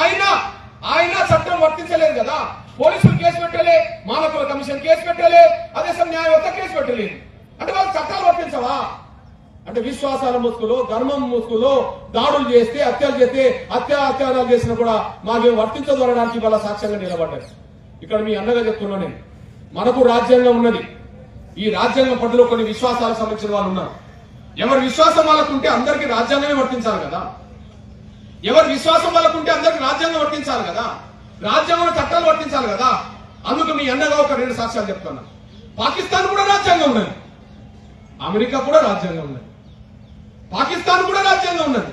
ఆయన ఆయన చట్టం వర్తించలేదు కదా. పోలీసులు కేసు పెట్టలే మానవుల కమిషన్ కేసు పెట్టలే అదే సమయం న్యాయవత కేసు పెట్టలేదు. అంటే వాళ్ళు చట్టాలు వర్తించవా? అంటే విశ్వాసాల ముసుగులో ధర్మం ముసుగులో దాడులు చేస్తే హత్యలు చేస్తే హత్య అత్యాచారాలు చేసినా కూడా మాకేం వర్తించదు అనడానికి వాళ్ళ సాక్ష్యంగా నిలబడ్డారు. ఇక్కడ మీ అన్నగా చెప్తున్నా నేను. మనకు రాజ్యాంగం ఉన్నది. ఈ రాజ్యాంగం పట్టులో కొన్ని విశ్వాసాలకు సంబంధించిన వాళ్ళు ఉన్నారు. ఎవరి విశ్వాసం వాళ్ళకు ఉంటే అందరికీ రాజ్యాంగమే వర్తించాలి కదా. ఎవరి విశ్వాసం వాళ్ళకుంటే అందరికి రాజ్యాంగం వర్తించాలి కదా? రాజ్యాంగం చట్టాలు వర్తించాలి కదా? అందుకు మీ అన్నగా ఒక రెండు సాక్ష్యాలు చెప్తున్నా. పాకిస్తాన్ కూడా రాజ్యాంగం ఉన్నది. అమెరికా కూడా రాజ్యాంగం ఉన్నది. పాకిస్తాన్ కూడా రాజ్యాంగం ఉన్నది.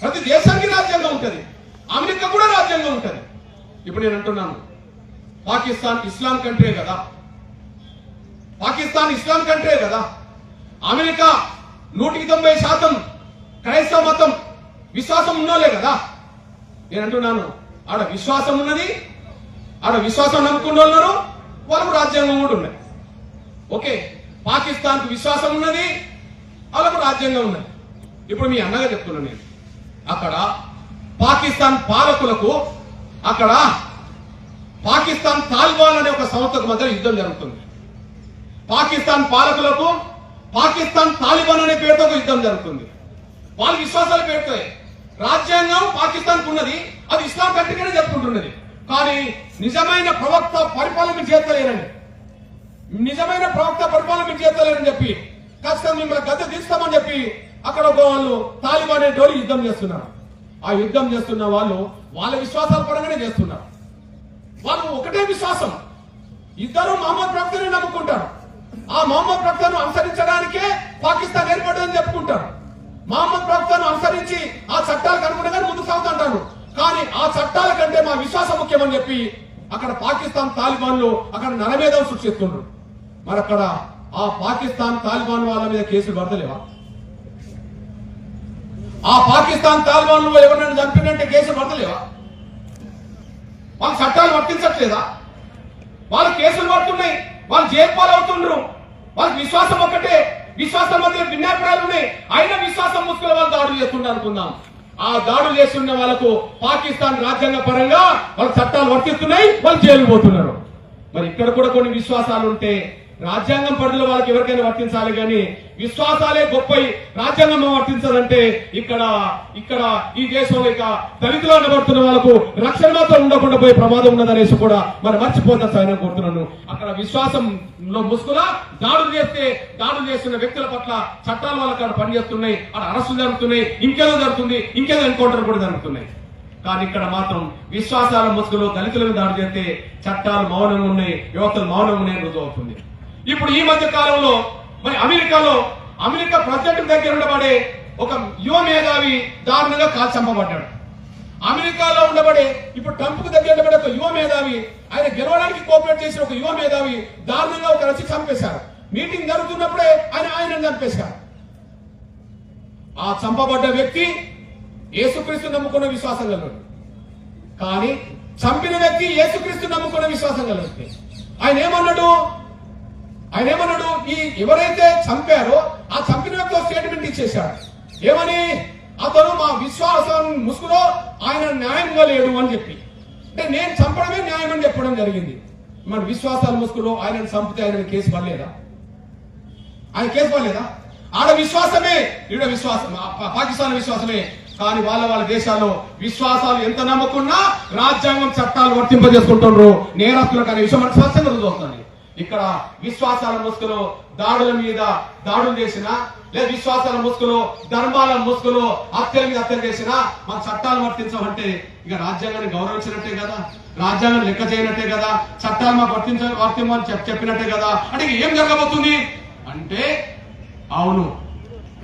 ప్రతి దేశానికి రాజ్యాంగం ఉంటుంది. అమెరికా కూడా రాజ్యాంగం ఉంటుంది. ఇప్పుడు నేను అంటున్నాను. పాకిస్తాన్ ఇస్లాం కంట్రీ కదా? పాకిస్తాన్ ఇస్లాం కంట్రీ కదా? అమెరికా నూటికి తొంభై శాతం క్రైస్తవ మతం విశ్వాసం ఉన్నోలే కదా. నేను అంటున్నాను ఆడ విశ్వాసం ఉన్నది ఆడ విశ్వాసం నమ్ముకున్న వాళ్ళు ఉన్నారు, వాళ్ళకు రాజ్యాంగం కూడా ఉన్నది. ఓకే పాకిస్తాన్కు విశ్వాసం ఉన్నది వాళ్ళకు రాజ్యాంగం ఉన్నది. ఇప్పుడు మీ అన్నగా చెప్తున్నాను నేను. అక్కడ పాకిస్తాన్ పాలకులకు అక్కడ పాకిస్తాన్ తాలిబాన్ అనే ఒక సంస్థకు మధ్య యుద్ధం జరుగుతుంది. పాకిస్తాన్ పాలకులకు పాకిస్తాన్ తాలిబాన్ అనే పేరుతో ఒక యుద్ధం జరుగుతుంది. వాళ్ళ విశ్వాసాల పేరుతో రాజ్యాంగం పాకిస్తాన్ ఉన్నది అది ఇస్లాం కంట్రీగానే చెప్పుకుంటున్నది కానీ నిజమైన ప్రవక్త పరిపాలన చేస్తలేరని నిజమైన ప్రవక్త పరిపాలన చేస్తలేరని చెప్పి ఖచ్చితంగా మిమ్మల్ని గద్దె తీస్తామని చెప్పి అక్కడ ఒక వాళ్ళు తాలిబాన్ అనే డోలు యుద్ధం చేస్తున్నారు. ఆ యుద్ధం చేస్తున్న వాళ్ళు వాళ్ళ విశ్వాసాల పరంగానే చేస్తున్నారు. వాళ్ళు ఒకటే విశ్వాసం. ఇద్దరు మహమ్మద్ ప్రవక్తనే నమ్ముకుంటారు. ఆ మహమ్మద్ ప్రవక్తను అనుసరించడానికే పాకిస్తాన్ ఏర్పడదని చెప్పుకుంటారు. మహమ్మద్ ప్రభుత్వాన్ని అనుసరించి ఆ చట్టాలకు అనుగుణంగా ముందుకు సాగుతుంటాను కానీ ఆ చట్టాల కంటే మా విశ్వాసం ముఖ్యమని చెప్పి అక్కడ పాకిస్తాన్ తాలిబాన్లు అక్కడ నరమేధం సృష్టిస్తుండ్రు మరి అక్కడ ఆ పాకిస్తాన్ తాలిబాన్ వాళ్ళ మీద కేసులు పడతలేవా? ఆ పాకిస్తాన్ తాలిబాన్లు ఎవరినైనా చంపినంటే కేసులు పడతలేవా? వాళ్ళ చట్టాలు వర్తించట్లేదా? వాళ్ళ కేసులు పడుతున్నాయి. వాళ్ళు జైలు పాలవుతుండ్రు. వాళ్ళకి విశ్వాసం ఒక్కటే. విశ్వాసం మధ్య భిన్నాభిప్రాయాలు ఉన్నాయి. అయినా విశ్వాసం ముసుగుల వాళ్ళు దాడులు చేస్తున్నారు అనుకుందాం. ఆ దాడులు చేస్తున్న వాళ్ళకు పాకిస్తాన్ రాజ్యాంగ పరంగా వాళ్ళ చట్టాలు వర్తిస్తున్నాయి వాళ్ళు జైలు పోతున్నారు. మరి ఇక్కడ కూడా కొన్ని విశ్వాసాలు ఉంటే రాజ్యాంగం పరిధిలో వాళ్ళకి ఎవరికైనా వర్తించాలి కానీ విశ్వాసాలే గొప్ప రాజ్యాంగం వర్తించాలంటే ఇక్కడ ఇక్కడ ఈ దేశంలో ఇక దళితులు అనబడుతున్న వాళ్ళకు రక్షణ మాత్రం ఉండకుండా పోయే ప్రమాదం ఉన్నదనేసి కూడా మరి మర్చిపోతా సాయం కోరుతున్నాను. అక్కడ విశ్వాసంలో ముసుగులా దాడులు చేస్తే దాడులు చేస్తున్న వ్యక్తుల పట్ల చట్టాలు వాళ్ళకి అక్కడ పనిచేస్తున్నాయి అక్కడ అరెస్టులు జరుగుతున్నాయి ఇంకేదో జరుగుతుంది ఇంకేదో ఎన్కౌంటర్ కూడా జరుగుతున్నాయి. కానీ ఇక్కడ మాత్రం విశ్వాసాల ముసుగులో దళితులను దాడి చేస్తే చట్టాలు మౌనంగా ఉన్నాయి యువతలు మౌనంగా ఉన్నాయని రుజువు అవుతుంది. ఇప్పుడు ఈ మధ్య కాలంలో మరి అమెరికాలో అమెరికా ప్రెసిడెంట్ దగ్గర ఉండబడే ఒక యువ మేధావి దారుణంగా కాల్ చంపబడ్డాడు. అమెరికాలో ఉండబడే ఇప్పుడు ట్రంప్ దగ్గర ఉండబడే ఒక యువ మేధావి ఆయన గెలవడానికి కోఆపరేట్ చేసిన ఒక యువ మేధావి దారుణంగా ఒక రచి చంపేశారు. మీటింగ్ జరుగుతున్నప్పుడే ఆయన ఆయన చంపేశారు. ఆ చంపబడ్డ వ్యక్తి యేసుక్రీస్తు నమ్ముకున్న విశ్వాసం కలడు కానీ చంపిన వ్యక్తి యేసుక్రీస్తు నమ్ముకున్న విశ్వాసం కలడు ఆయన ఏమన్నాడు? ఆయన ఏమన్నాడు? ఈ ఎవరైతే చంపారో ఆ చంపిన వ్యక్తి స్టేట్మెంట్ ఇచ్చేశాడు. ఏమని? అతను మా విశ్వాసం ముసుగులో ఆయన న్యాయంగా లేడు అని చెప్పి. అంటే నేను చంపడమే న్యాయం అని చెప్పడం జరిగింది. మన విశ్వాసాల ముసుగులో ఆయనను చంపితే ఆయన కేసు పడలేదా? ఆయన కేసు పడలేదా? ఆడ విశ్వాసమే ఈడ విశ్వాసం పాకిస్తాన్ విశ్వాసమే. కానీ వాళ్ళ వాళ్ళ దేశాల్లో విశ్వాసాలు ఎంత నమ్మకున్నా రాజ్యాంగం చట్టాలు వర్తింపజేసుకుంటున్నారు నేరస్తులకు అనే విషయం మనకు స్పష్టంగా రుజువుతుంది ఇక్కడ విశ్వాసాల ముసుగులో దాడుల మీద దాడులు చేసిన లేదా విశ్వాసాల ముసుగులో ధర్మాల ముసుగులో హత్యల మీద హత్యలు చేసిన మన చట్టాలు వర్తించమంటే ఇక రాజ్యాంగాన్ని గౌరవించినట్టే కదా? రాజ్యాంగం లెక్క చేయనట్టే కదా? చట్టాలు మాకు వర్తించ వర్తిమని చెప్పినట్టే కదా? అంటే ఏం జరగబోతుంది? అంటే అవును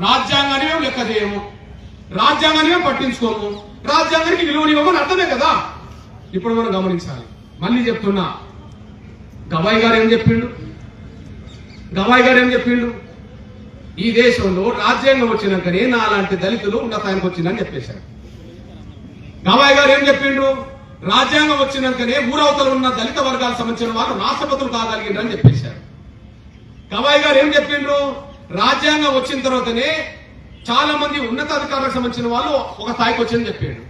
రాజ్యాంగాన్ని మేము లెక్క చేయము. రాజ్యాంగాన్ని మేము పట్టించుకోము. రాజ్యాంగానికి విలువనివ్వమని అర్థమే కదా? ఇప్పుడు మనం గమనించాలి. మళ్ళీ చెప్తున్నా గవాయి గారు ఏం చెప్పిండు? గవాయి గారు ఏం చెప్పిండు? ఈ దేశంలో రాజ్యాంగం వచ్చినాకనే నాలాంటి దళితులు ఉన్నతానికి వచ్చిందని చెప్పేశారు. గవాయి గారు ఏం చెప్పిండు? రాజ్యాంగం వచ్చినాకనే ఊరవతల ఉన్న దళిత వర్గాలకు సంబంధించిన వాళ్ళు రాష్ట్రపతులు కాగలిగిండ్రని చెప్పేశారు. గవాయి గారు ఏం చెప్పిండ్రు రాజ్యాంగం వచ్చిన తర్వాతనే చాలా మంది ఉన్నతాధికారులకు సంబంధించిన వాళ్ళు ఒక స్థాయికి వచ్చిందని చెప్పాడు.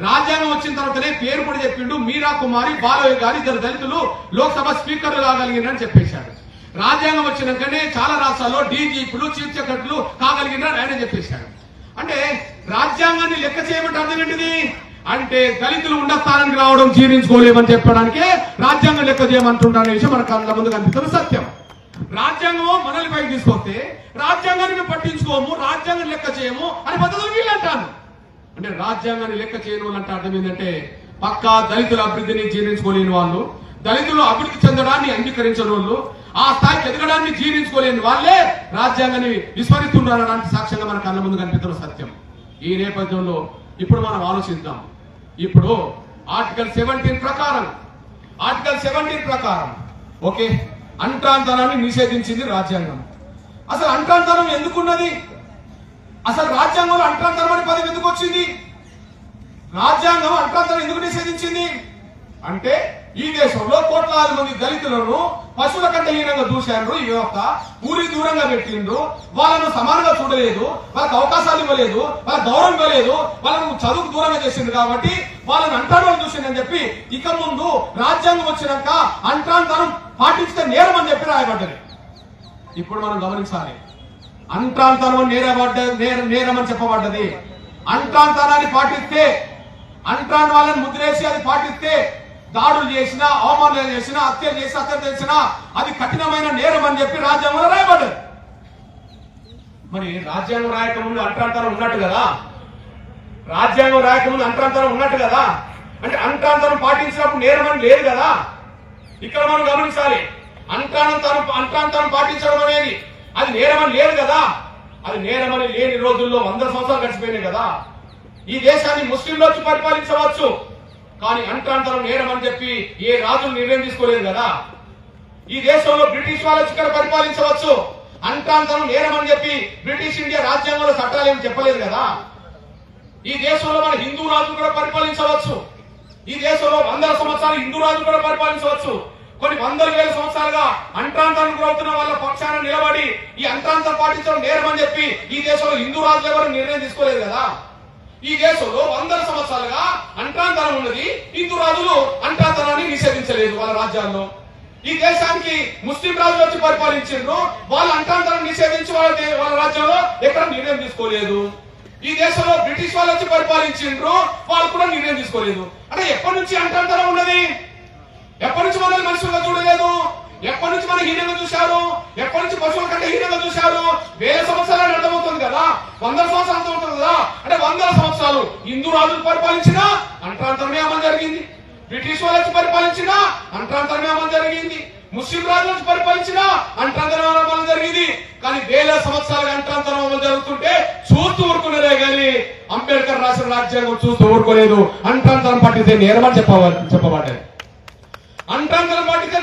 రాజ్యాంగం వచ్చిన తర్వాతనే పేరు కూడా చెప్పిండు మీరా కుమారి బాలయ్య గారు ఇద్దరు దళితులు లోక్సభ స్పీకర్లు కాగలిగినని చెప్పేశాడు రాజ్యాంగం వచ్చినాకనే చాలా రాష్ట్రాల్లో డీజీపీలు చీఫ్ సెక్రటరీలు కాగలిగినారు ఆయన చెప్పేశాడు అంటే రాజ్యాంగాన్ని లెక్క చేయమంటే అర్థం ఏంటిది? అంటే దళితులు ఉన్న స్థానానికి రావడం జీర్ణించుకోలేమని చెప్పడానికే రాజ్యాంగం లెక్క చేయమంటుంటారనే విషయం మన కళ్ళ ముందు కనిపిస్తుంది. సత్యం. రాజ్యాంగం మనల్ని పైకి తీసుకొస్తే రాజ్యాంగాన్ని మేము పట్టించుకోము రాజ్యాంగం లెక్క చేయము అని పద్ధతులు వీళ్ళు అంటాను అంటే రాజ్యాంగాన్ని లెక్క చేయని వాళ్ళు అంటే అర్థం ఏంటంటే పక్కా దళితుల అభివృద్ధిని జీర్ణించుకోలేని వాళ్ళు దళితులు అభివృద్ధి చెందడాన్ని అంగీకరించని వాళ్ళు ఆ స్థాయికి ఎదగడాన్ని జీర్ణించుకోలేని వాళ్ళే రాజ్యాంగాన్ని విస్మరిస్తున్నారనడానికి సాక్ష్యంగా మన కళ్ళ ముందు కనిపిస్తున్న సత్యం. ఈ నేపథ్యంలో ఇప్పుడు మనం ఆలోచిద్దాం. ఇప్పుడు ఆర్టికల్ సెవెంటీన్ ప్రకారం ఆర్టికల్ సెవెంటీన్ ప్రకారం ఓకే అంటాంతనాన్ని నిషేధించింది రాజ్యాంగం. అసలు అంటాంతనం ఎందుకున్నది? అసలు రాజ్యాంగంలో అంటాంతరం అనే పదం ఎందుకు వచ్చింది? రాజ్యాంగం అంటాంతరం ఎందుకు నిషేధించింది? అంటే ఈ దేశంలో కోట్లాది మంది దళితులను పశువుల కంటే హీనంగా చూశారు ఈ వ్యవస్థ ఊరి దూరంగా పెట్టిండ్రు. వాళ్ళను సమానంగా చూడలేదు. వాళ్ళకి అవకాశాలు ఇవ్వలేదు. వాళ్ళ గౌరవం ఇవ్వలేదు. వాళ్ళను చదువుకు దూరంగా చేసిండు కాబట్టి వాళ్ళని అంటాడు చూసిండని చెప్పి ఇక ముందు రాజ్యాంగం వచ్చినాక అంటాంతరం పాటించితే నేరం అని చెప్పి రాయబడ్డది. ఇప్పుడు మనం గమనించాలి. అంటాంతనం నేరబడ్డ నేర నేరం చెప్పబడ్డది. అంటాంతనాన్ని పాటిస్తే అంటాన్ వాళ్ళని ముద్రేసి అది పాటిస్తే దాడులు చేసినా అవమానాలు చేసినా హత్యలు చేసి హత్యలు చేసినా అది కఠినమైన నేరం అని చెప్పి రాజ్యాంగంలో రాయబడ్డది. మరి రాజ్యాంగం రాయకముందు అంటాంతరం ఉన్నట్టు కదా? రాజ్యాంగం రాయకముందు అంటాంతరం ఉన్నట్టు కదా? అంటే అంటాంతరం పాటించినప్పుడు నేరం అని లేదు కదా? ఇక్కడ మనం గమనించాలి. అంటానంతరం అంటాంతరం పాటించడం అనేది అది నేరమని లేదు కదా. అది నేరమని లేని రోజుల్లో వంద సంవత్సరాలు గడిచిపోయినాయి కదా. ఈ దేశాన్ని ముస్లింలు వచ్చి పరిపాలించవచ్చు. కానీ అంటాంతరం నేరమని చెప్పి ఏ రాజులు నిర్ణయం తీసుకోలేదు కదా. ఈ దేశంలో బ్రిటిష్ వాళ్ళు వచ్చి ఇక్కడ పరిపాలించవచ్చు. అంటాంతరం నేరమని చెప్పి బ్రిటిష్ ఇండియా రాజ్యాంగంలో చట్టాలు ఏమి చెప్పలేదు కదా. ఈ దేశంలో మన హిందూ రాజులు కూడా పరిపాలించవచ్చు. ఈ దేశంలో వందల సంవత్సరాలు హిందూ రాజులు కూడా పరిపాలించవచ్చు. కొన్ని వందల వేల సంవత్సరాలుగా అంటాంతరం గురవుతున్న వాళ్ళ పక్షాన నిలబడి ఈ అంటాంతరం పాటించడం నేరమని చెప్పి ఈ దేశంలో హిందూ రాజులు ఎవరు నిర్ణయం తీసుకోలేదు కదా? ఈ దేశంలో వందల సంవత్సరాలుగా అంటాంతరం ఉన్నది హిందూ రాజులు అంటాంతరాన్ని నిషేధించలేదు వాళ్ళ రాజ్యాల్లో ఈ దేశానికి ముస్లిం రాజులు వచ్చి పరిపాలించిండ్రు వాళ్ళు అంటాంతరం నిషేధించి వాళ్ళ వాళ్ళ రాజ్యంలో ఎక్కడ నిర్ణయం తీసుకోలేదు. ఈ దేశంలో బ్రిటిష్ వాళ్ళు వచ్చి పరిపాలించిండ్రు వాళ్ళు కూడా నిర్ణయం తీసుకోలేదు. అంటే ఎప్పటి నుంచి అంటాంతరం ఉన్నది? ఎప్పటి నుంచి మనల్ని మనుషులుగా చూడలేదు? ఎప్పటి నుంచి మనం హీనంగా చూశారు? ఎప్పటి నుంచి పశువుల కంటే హీనంగా చూశారు? వేల సంవత్సరాలు అర్థమవుతుంది కదా? వందల సంవత్సరాలు అర్థమవుతుంది కదా? అంటే వందల సంవత్సరాలు హిందూ రాజులు పరిపాలించినా అంటరాంతరమే అమలు జరిగింది. బ్రిటిష్ వాళ్ళు పరిపాలించిన పరిపాలించినా అమలు జరిగింది. ముస్లిం రాజులు వచ్చి పరిపాలించినా అంటాంతరం అమలు జరిగింది. కానీ వేల సంవత్సరాలుగా అంటాంతరం అమలు జరుగుతుంటే చూస్తూ ఊరుకునేదే కానీ అంబేద్కర్ రాసిన రాజ్యాంగం చూస్తూ ఊరుకోలేదు. అంటాంతరం పట్టితే నేరమని చెప్పవ చెప్పబడ్డది అంటాంతరం పాటిస్తే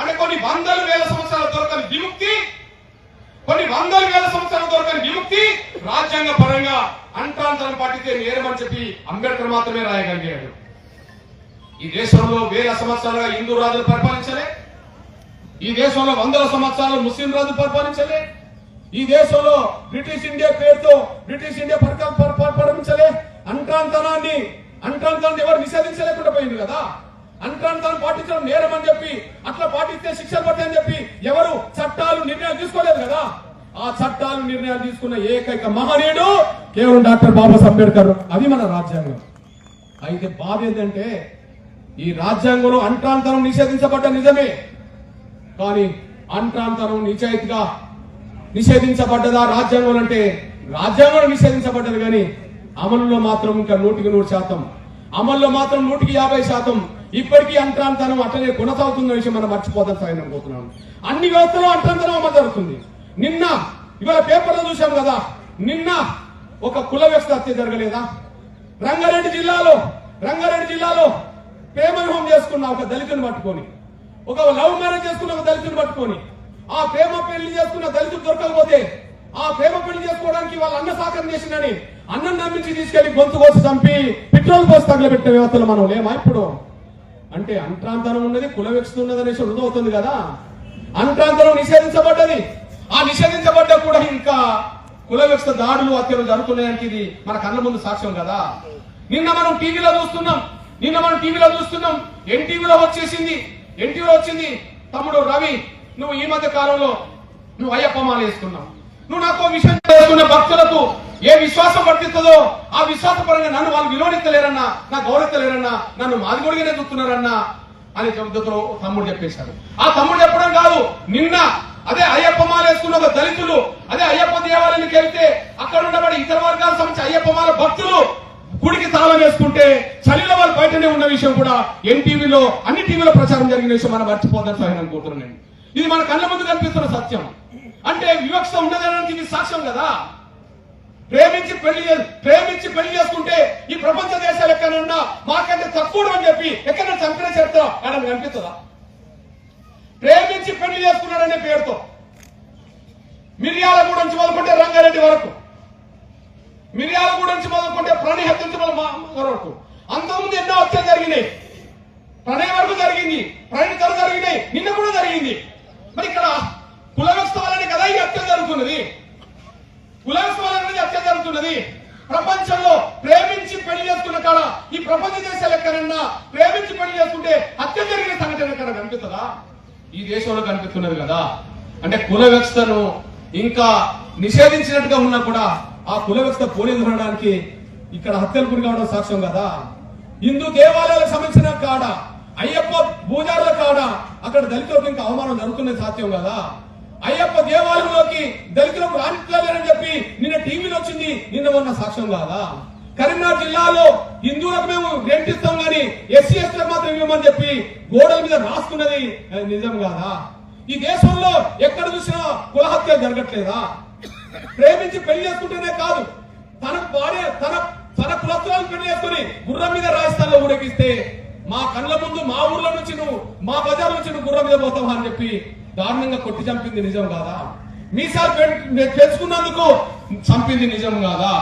అంటే కొన్ని వందల వేల సంవత్సరాల దొరకని విముక్తి కొన్ని వందల వేల సంవత్సరాలు దొరకని విముక్తి రాజ్యాంగ పరంగా అంటాంతరం పాటితే నేరమని చెప్పి అంబేద్కర్ మాత్రమే రాయగలిగాడు. ఈ దేశంలో వేల సంవత్సరాలుగా హిందూ రాజులు పరిపాలించలే. ఈ దేశంలో వందల సంవత్సరాలు ముస్లిం రాజులు పరిపాలించలే. ఈ దేశంలో బ్రిటిష్ ఇండియా పేరుతో బ్రిటిష్ ఇండియా పరిపాలించలే. అంటాంతనాన్ని అంటాంతనాన్ని ఎవరు నిషేధించలేకుండా పోయింది కదా. అంటాంతనం పాటించడం నేరం అని చెప్పి అట్లా పాటిస్తే శిక్షలు పడతాయని చెప్పి ఎవరు చట్టాలు నిర్ణయాలు తీసుకోలేదు కదా? ఆ చట్టాలు నిర్ణయాలు తీసుకున్న ఏకైక మహనీయుడు కేవలం డాక్టర్ బాబాసాహెబ్ అంబేద్కర్. అది మన రాజ్యాంగం. అయితే బాధ ఏంటంటే ఈ రాజ్యాంగంలో అంటాంతరం నిషేధించబడ్డ నిజమే. కానీ అంట్రాంతరం నిజాయితీగా నిషేధించబడ్డదా రాజ్యాంగం అంటే? రాజ్యాంగం నిషేధించబడ్డది కానీ అమలులో మాత్రం ఇంకా నూటికి నూరు శాతం. అమల్లో మాత్రం నూటికి యాభై శాతం. ఇప్పటికీ అంతరాంతరం అట్లనే కొనసాగుతున్న విషయం మనం మర్చిపోతాం సాయం అనుకుంటున్నాను అన్ని వ్యవస్థలో అంతరాంతరం అమలు జరుగుతుంది. నిన్న ఇవాళ పేపర్లో చూశాం కదా నిన్న ఒక కుల వ్యవస్థ హత్య జరగలేదా? రంగారెడ్డి జిల్లాలో రంగారెడ్డి జిల్లాలో ప్రేమ వివాహం చేసుకున్న ఒక దళితుని పట్టుకొని ఒక లవ్ మ్యారేజ్ చేసుకున్న ఒక దళితుని పట్టుకొని ఆ ప్రేమ పెళ్ళి చేసుకున్న దళితుడు దొరకకపోతే ఆ ప్రేమ పెళ్ళి చేసుకోవడానికి వాళ్ళ అన్న సహకారం చేసిందని అన్నం నమ్మించి తీసుకెళ్ళి గొంతు కోసి చంపి పెట్రోల్ పోసి తగలబెట్టిన వ్యవస్థలు మనం లేమా ఇప్పుడు? అంటే అంట్రాంతరం ఉన్నది కుల వ్యక్తి ఉన్నది అనేసి రుజువుతుంది కదా? అంట్రాంతరం నిషేధించబడ్డది. ఆ నిషేధించబడ్డా కూడా ఇంకా కుల వ్యవస్థ దాడులు హత్యలు జరుగుతున్నాయనికి ఇది మన కళ్ళ ముందు సాక్ష్యం కదా? నిన్న మనం టీవీలో చూస్తున్నాం. నిన్న మనం టీవీలో చూస్తున్నాం. ఎన్టీవీలో వచ్చేసింది. ఎన్టీవీలో వచ్చింది తమ్ముడు రవి నువ్వు ఈ మధ్య కాలంలో నువ్వు అయ్యప్ప మాల వేసుకున్నావు. నువ్వు నాకు విషయం చేసుకున్న భక్తులకు. ఏ విశ్వాసం వర్తిస్తుందో ఆ విశ్వాస పరంగా నన్ను వాళ్ళు విలువనిత్తలేరన్నా నా గౌరవిత్తలేరన్నా నన్ను మాదిగొడిగానే చూస్తున్నారన్నా అని చెబుతూ తమ్ముడు చెప్పేశాడు. ఆ తమ్ముడు చెప్పడం కాదు నిన్న అదే అయ్యప్ప మాల వేసుకున్న ఒక దళితులు అదే అయ్యప్ప దేవాలయానికి వెళ్తే అక్కడ ఉండబడి ఇతర వర్గాల సంబంధించి అయ్యప్ప మాల భక్తులు గుడికి తాళం వేసుకుంటే చలిలో వాళ్ళు బయటనే ఉన్న విషయం కూడా ఎన్టీవీలో అన్ని టీవీలో ప్రచారం జరిగిన విషయం మనం మర్చిపోదని సహాయం అనుకుంటున్నాను ఇది మన కళ్ళ ముందు కనిపిస్తున్న సత్యం. అంటే వివక్ష ఉన్నదనడానికి ఇది సాక్ష్యం కదా? ప్రేమించి పెళ్ళి ప్రేమించి పెళ్ళి చేసుకుంటే ఈ ప్రపంచ దేశాలు ఎక్కడన్నా మాకంటే తక్కువ అని చెప్పి ఎక్కడ చంపిన చరిత్ర అని కనిపిస్తుందా? ప్రేమించి పెళ్ళి చేసుకున్నాడనే పేరుతో మిర్యాలగూడ నుంచి మొదలుకుంటే రంగారెడ్డి వరకు మిర్యాలగూడ నుంచి మొదలుకుంటే ప్రాణి హత్య నుంచి మా- వరకు. అంతకుముందు ఎన్నో హత్యలు జరిగినాయి. ప్రణయ్ వరకు జరిగింది ప్రణితలు జరిగినాయి నిన్న కూడా జరిగింది. మరి ఇక్కడ కుల వ్యవస్థ వల్లనే కదా ఈ హత్య జరుగుతున్నది? కుల వ్యవస్థ జరుగుతున్నది ప్రపంచంలో ప్రేమించి పెళ్ళి చేసుకున్న కాడ ఈ ప్రపంచ దేశాలు ఎక్కడన్నా ప్రేమించి పెళ్ళి చేసుకుంటే హత్య జరిగిన సంఘటన ఎక్కడ కనిపిస్తుందా? ఈ దేశంలో కనిపిస్తున్నది కదా. అంటే కుల వ్యవస్థను ఇంకా నిషేధించినట్టుగా ఉన్నా కూడా ఆ కుల వ్యవస్థ పోనీదనడానికి ఇక్కడ హత్యలు గురి కావడం సాక్ష్యం కదా. హిందూ దేవాలయాలకు సంబంధించిన కాడ అయ్యప్ప పూజారుల కాడ అక్కడ దళితులకు ఇంకా అవమానం జరుగుతున్నది సాధ్యం కదా. అయ్యప్ప దేవాలయంలోకి దళితులకు రానిట్లేదని చెప్పి నిన్న టీవీలో వచ్చింది. నిన్న మొన్న సాక్ష్యం కాదా? కరీంనగర్ జిల్లాలో హిందువులకు మేము రెంట్ ఇస్తాం కానీ ఎస్సీ ఎస్టీలకు మాత్రం ఇవ్వమని చెప్పి గోడల మీద రాసుకున్నది అది నిజం కాదా? ఈ దేశంలో ఎక్కడ చూసినా కులహత్య జరగట్లేదా? ప్రేమించి పెళ్ళి చేసుకుంటేనే కాదు తన వాడే తన తన కులస్తులను పెళ్ళి చేసుకుని గుర్రం మీద రాజస్థాన్లో ఊరేగిస్తే మా కళ్ళ ముందు మా ఊర్లో నుంచి నువ్వు మా బజార్ నుంచి నువ్వు గుర్రం మీద పోతావా అని చెప్పి దారుణంగా కొట్టి చంపింది నిజం కాదా? మీసార్ పె- పెంచుకున్నందుకు చంపింది నిజం కాదా?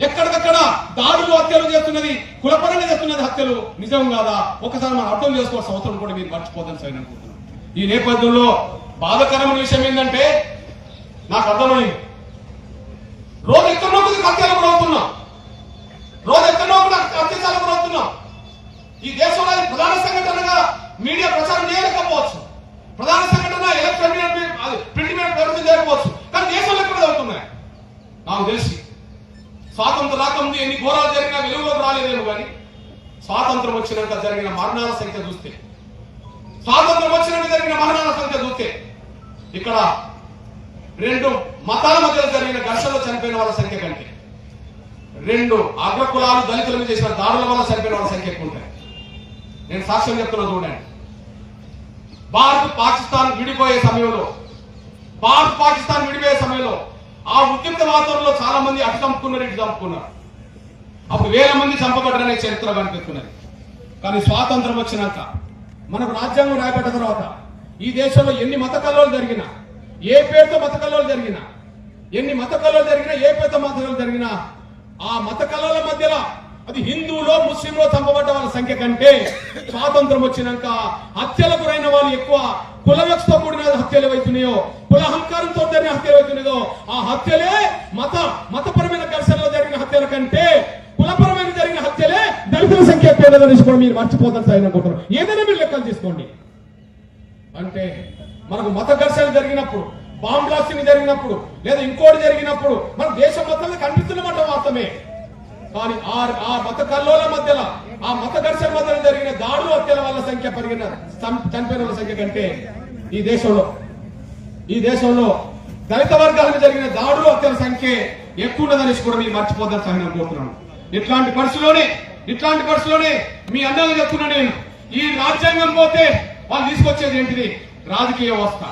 ఎక్కడికక్కడ దాడులు హత్యలు చేస్తున్నది కులపరంగా చేస్తున్నది హత్యలు నిజం కాదా? ఒకసారి మనం అర్థం చేసుకోవాల్సిన అవసరం కూడా మీరు మర్చిపోదని సరే అనుకుంటున్నాను. ఈ నేపథ్యంలో బాధకరమైన విషయం ఏంటంటే నాకు అర్థమైంది. రోజు ఎక్కడ కొద్ది హత్యలు కూడా అవుతున్నాం రోజు ఎక్కడో కూడా అత్యాచారాలు కూడా అవుతున్నాం ఈ దేశంలో అది ప్రధాన సంఘటనగా మీడియా ప్రచారం చేయలేకపోవచ్చు ప్రధాన సంఘటన ఎలక్ట్రానిక్ ప్రింట్ మీద ప్రచారం చేయకపోవచ్చు కానీ దేశంలో ఎక్కడ జరుగుతున్నాయి నాకు తెలిసి స్వాతంత్ర ఎన్ని ఘోరాలు జరిగినా వెలుగులోకి రాలేదేమో కానీ స్వాతంత్రం వచ్చినాక జరిగిన మరణాల సంఖ్య చూస్తే. స్వాతంత్రం వచ్చినాక జరిగిన మరణాల సంఖ్య చూస్తే. ఇక్కడ రెండు మతాల మధ్యలో జరిగిన ఘర్షణలో చనిపోయిన వాళ్ళ సంఖ్య కంటే. రెండు అగ్రకులాలు దళితుల మీద చేసిన దాడుల వల్ల చనిపోయిన వాళ్ళ సంఖ్య ఎక్కువ ఉంటాయి. నేను సాక్ష్యం చెప్తున్నా చూడండి. భారత్ పాకిస్తాన్ విడిపోయే సమయంలో భారత్ పాకిస్తాన్ విడిపోయే సమయంలో ఆ ఉద్రిక్త వాతావరణంలో చాలా మంది అటు చంపుకున్నారు ఇటు చంపుకున్నారు. అప్పుడు వేల మంది చంపబడ్డరనే చరిత్ర కనిపిస్తున్నది. కానీ స్వాతంత్రం వచ్చినాక మనకు రాజ్యాంగం రాయబడ్డ తర్వాత ఈ దేశంలో ఎన్ని మత కల్లోలు జరిగినా ఏ పేరుతో మత కల్లోలు జరిగినా ఎన్ని మత కల్లోలు జరిగినా ఏ పేరుతో మత కల్లోలు జరిగినా ఆ మత కళల మధ్యలో అది హిందువులో ముస్లింలో చంపబడ్డ వాళ్ళ సంఖ్య కంటే స్వాతంత్రం వచ్చినాక హత్యలకు గురైన వాళ్ళు ఎక్కువ కుల కూడిన హత్యలు అవుతున్నాయో కుల అహంకారంతో జరిగిన హత్యలు అవుతున్నాయో ఆ హత్యలే మత మతపరమైన ఘర్షణలో జరిగిన హత్యల కంటే హత్యలే దళితుల సంఖ్య ఎక్కువ లేదని కూడా మీరు మర్చిపోతారు సార్ అనుకుంటున్నారు? ఏదైనా మీరు లెక్కలు తీసుకోండి. అంటే మనకు మత ఘర్షణ జరిగినప్పుడు బాంబ్ బ్లాస్టింగ్ జరిగినప్పుడు లేదా ఇంకోటి జరిగినప్పుడు మన దేశం మొత్తంలో కనిపిస్తున్నమాట వాస్తవమే కానీ ఆ ఆ మత కల్లోల మధ్యలో ఆ మత ఘర్షణ మధ్యలో జరిగిన దాడులు హత్యల వాళ్ళ సంఖ్య పెరిగిన చనిపోయిన వాళ్ళ సంఖ్య కంటే ఈ దేశంలో ఈ దేశంలో దళిత వర్గాలకు జరిగిన దాడులు హత్యల సంఖ్య ఎక్కువ ఉన్నదనేసి కూడా మీరు మర్చిపోతారు సహాయం కోరుతున్నాను ఇట్లాంటి పరిస్థితిలోనే ఇట్లాంటి పరిస్థితుల్లోనే మీ అన్నగా చెప్తున్నా నేను ఈ రాజ్యాంగం పోతే వాళ్ళు తీసుకొచ్చేది ఏంటిది? రాజకీయ వ్యవస్థ.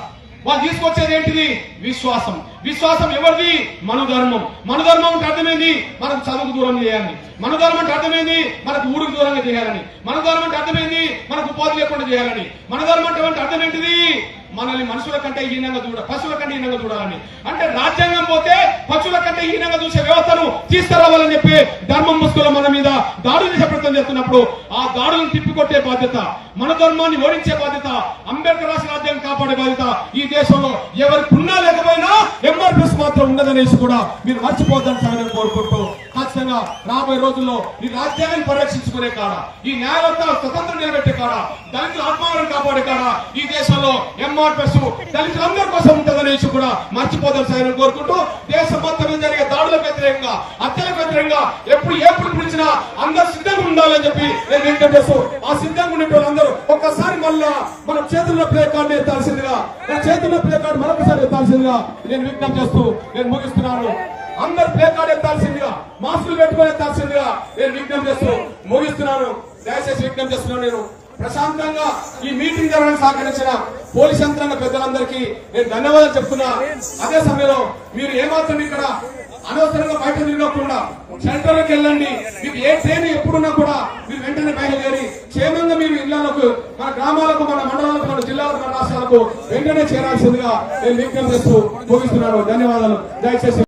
వాళ్ళు తీసుకొచ్చేది ఏంటిది? విశ్వాసం. విశ్వాసం ఎవరిది? మనుధర్మం మనుధర్మం అంటే అర్థమైంది మనకు చదువుకు దూరం చేయాలని. మనుధర్మం అంటే అర్థమైంది మనకు ఊరికి దూరంగా చేయాలని. మనుధర్మం అంటే అర్థమైంది మనకు ఉపాధి లేకుండా చేయాలని. మనుధర్మం అంటే అర్థం ఏంటిది? మనల్ని మనుషుల కంటే హీనంగా చూడ పశువుల కంటే హీనంగా చూడాలని. అంటే రాజ్యాంగం పోతే పశువుల కంటే హీనంగా చూసే వ్యవస్థను తీసుకురావాలని చెప్పి ధర్మం ముసుగుల మన మీద దాడులు చేసే ప్రయత్నం చేస్తున్నప్పుడు ఆ దాడులను తిప్పికొట్టే బాధ్యత మన ధర్మాన్ని ఓడించే బాధ్యత అంబేద్కర్ రాసిన రాజ్యాంగం కాపాడే బాధ్యత ఈ దేశంలో ఎవరికి ఉన్నా లేకపోయినా ఎంఆర్పిఎస్ మాత్రం ఉండదనేసి కూడా మీరు మర్చిపోద్దని సార్ కోరుకుంటూ ఖచ్చితంగా రాబోయే రోజుల్లో ఈ రాజ్యాంగాన్ని పరిరక్షించుకునే కాడ ఈ న్యాయవత స్వతంత్రం నిలబెట్టే కాడ దళితుల ఆత్మాలను కాపాడే కాడ ఈ దేశంలో ఎంఆర్ ఎంఆర్పిఎస్ దళితులందరి కోసం ఉంటుందనేసి కూడా మర్చిపోదాం సార్ కోరుకుంటూ దేశం మొత్తం జరిగే దాడులకు వ్యతిరేకంగా హత్యలకు వ్యతిరేకంగా ఎప్పుడు ఎప్పుడు పిలిచినా అందరు సిద్ధంగా ఉండాలని చెప్పి నేను విజ్ఞప్తి చేస్తూ ఆ సిద్ధంగా ఉండే వాళ్ళందరూ ఒక్కసారి మళ్ళా మన చేతుల్లో ప్లే కార్డు ఎత్తాల్సిందిగా మన చేతుల్లో ప్లే కార్డు మరొకసారి ఎత్తాల్సిందిగా నేను విజ్ఞప్తి చేస్తూ నేను ముగిస్తున్నాను. అందరు ప్లే కార్డు ఎత్తాల్సిందిగా మాస్కులు పెట్టుకొని ఎత్తాల్సిందిగా నేను విజ్ఞప్తి చేస్తూ ముగిస్తున్నాను. దయచేసి విజ్ఞప్తి చేస్తున్నాను నేను. ప్రశాంతంగా ఈ మీటింగ్ జరగడానికి సహకరించిన పోలీస్ యంత్రాంగ పెద్దలందరికీ నేను ధన్యవాదాలు చెప్తున్నా. అదే సమయంలో మీరు ఏమాత్రం ఇక్కడ అనవసరంగా బయట తిరగకుండా సెంటర్కి వెళ్ళండి. మీకు ఏ ట్రైన్ ఎప్పుడున్నా కూడా మీరు వెంటనే బయలుదేరి క్షేమంగా మీరు ఇళ్ళకు మన గ్రామాలకు మన మండలాలకు మన జిల్లాలకు మన రాష్ట్రాలకు వెంటనే చేరాల్సిందిగా నేను విజ్ఞప్తి చేస్తూ ముగిస్తున్నాను. ధన్యవాదాలు. దయచేసి